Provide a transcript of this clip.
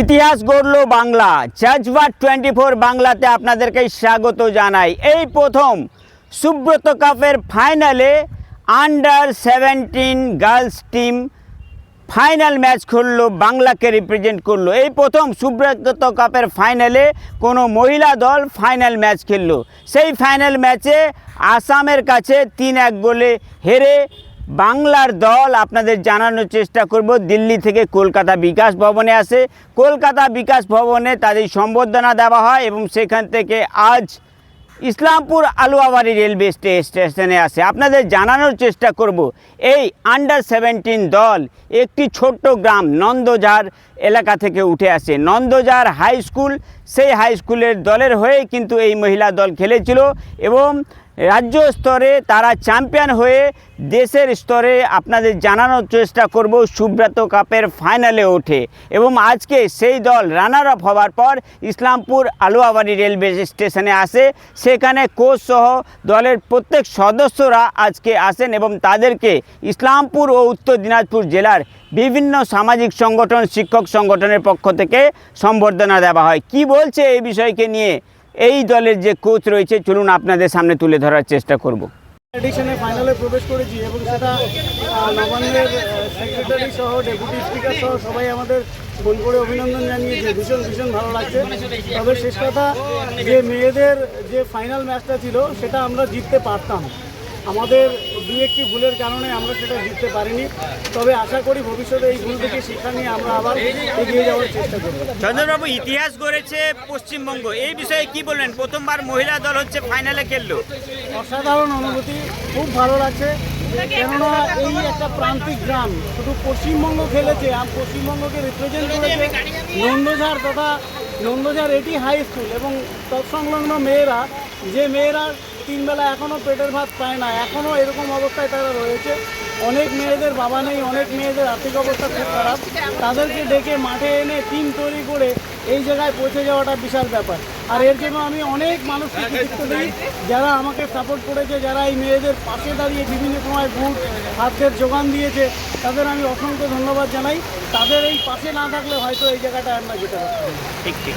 ইতিহাস গড়ল বাংলা। জাজবাট টোয়েন্টি ফোর বাংলাতে আপনাদেরকে স্বাগত জানাই। এই প্রথম সুব্রত কাপের ফাইনালে under seventeen girls team final match খেললো বাংলাকে রিপ্রেজেন্ট করল। এই প্রথম সুব্রত কাপের ফাইনালে কোনো মহিলা দল ফাইনাল ম্যাচ খেললো। সেই ফাইনাল ম্যাচে আসামের কাছে তিন এক গোলে হেরে বাংলার দল আপনাদের জানানোর চেষ্টা করব। দিল্লি থেকে কলকাতা বিকাশ ভবনে আসে কলকাতা বিকাশ ভবনে তাদের সম্বর্ধনা দেওয়া হয় এবং সেখান থেকে আজ ইসলামপুর আলুয়াবাড়ি রেলওয়ে স্টে- স্টেশনে আসে আপনাদের জানানোর চেষ্টা করব। এই আন্ডার সেভেন্টিন দল একটি ছোট্ট গ্রাম নন্দঝার এলাকা থেকে উঠে আসে। নন্দঝার হাই স্কুল সেই হাই স্কুলের দলের হয়ে কিন্তু এই মহিলা দল খেলেছিল এবং রাজ্য স্তরে তারা চ্যাম্পিয়ন হয়ে দেশের স্তরে আপনাদের জানানোর চেষ্টা করব সুব্রত কাপের ফাইনালে ওঠে এবং আজকে সেই দল রানার আপ হওয়ার পর ইসলামপুর আলুয়াবাড়ি রেলওয়ে স্টেশনে আসে। সেখানে কোচ সহ দলের প্রত্যেক সদস্যরা আজকে আসেন এবং তাদেরকে ইসলামপুর ও উত্তর দিনাজপুর জেলার বিভিন্ন সামাজিক সংগঠন, শিক্ষক সংগঠনের পক্ষ থেকে সম্বর্ধনা দেওয়া হয়। কি বলছে এই বিষয়কে নিয়ে এই দলের যে কোচ রয়েছে, চলুন আপনাদের সামনে তুলে ধরার চেষ্টা করব। এডিশনে ফাইনালে প্রবেশ করেছি এবং সেটা নবান্নের সেক্রেটারি সহ ডেপুটি স্পিকার সহ সবাই আমাদের ফোন করে অভিনন্দন জানিয়েছে। ভীষণ ভীষণ ভালো লাগছে। তবে শেষ কথা, যে মেয়েদের যে ফাইনাল ম্যাচটা ছিল, সেটা আমরা জিততে পারতাম। আমাদের দু একটি ভুলের কারণে আমরা সেটা জিততে পারিনি। তবে আশা করি ভবিষ্যতে এই ভুল থেকে শিক্ষা নিয়ে আমরা আবার এগিয়ে যাওয়ার চেষ্টা করব। চন্দ্রবাবু ইতিহাস গড়েছে পশ্চিমবঙ্গ। এই বিষয়ে কি বলবেন? প্রথমবার মহিলা দল হচ্ছে ফাইনালে খেললো। অসাধারণ অনুভূতি খুব ভালো লাগছে। কেননা এই একটা প্রান্তিক গ্রাম শুধু পশ্চিমবঙ্গ খেলেছে আর পশ্চিমবঙ্গকে রিপ্রেজেন্ট করেছে নন্দঝাড় তথা নন্দঝাড় এটি হাই স্কুল এবং তৎসংলগ্ন মেয়েরা। যে মেয়েরা তিনবেলা এখনও পেটের ভাত পায় না। এখনও এরকম অবস্থায় তারা রয়েছে। অনেক মেয়েদের বাবা নেই, অনেক মেয়েদের আর্থিক অবস্থা খুব খারাপ। তাদেরকে ডেকে মাঠে এনে টিম তৈরি করে এই জায়গায় পৌঁছে যাওয়াটা বিশাল ব্যাপার। আর এর জন্য আমি অনেক মানুষকে কৃতিত্ব দিই, যারা আমাকে সাপোর্ট করেছে, যারা এই মেয়েদের পাশে দাঁড়িয়ে বিভিন্ন সময় বুট হাতের যোগান দিয়েছে, তাদের আমি অসংখ্য ধন্যবাদ জানাই। তাদের এই পাশে না থাকলে হয়তো এই জায়গাটা আমরা যেতে পারতাম ঠিক ঠিক।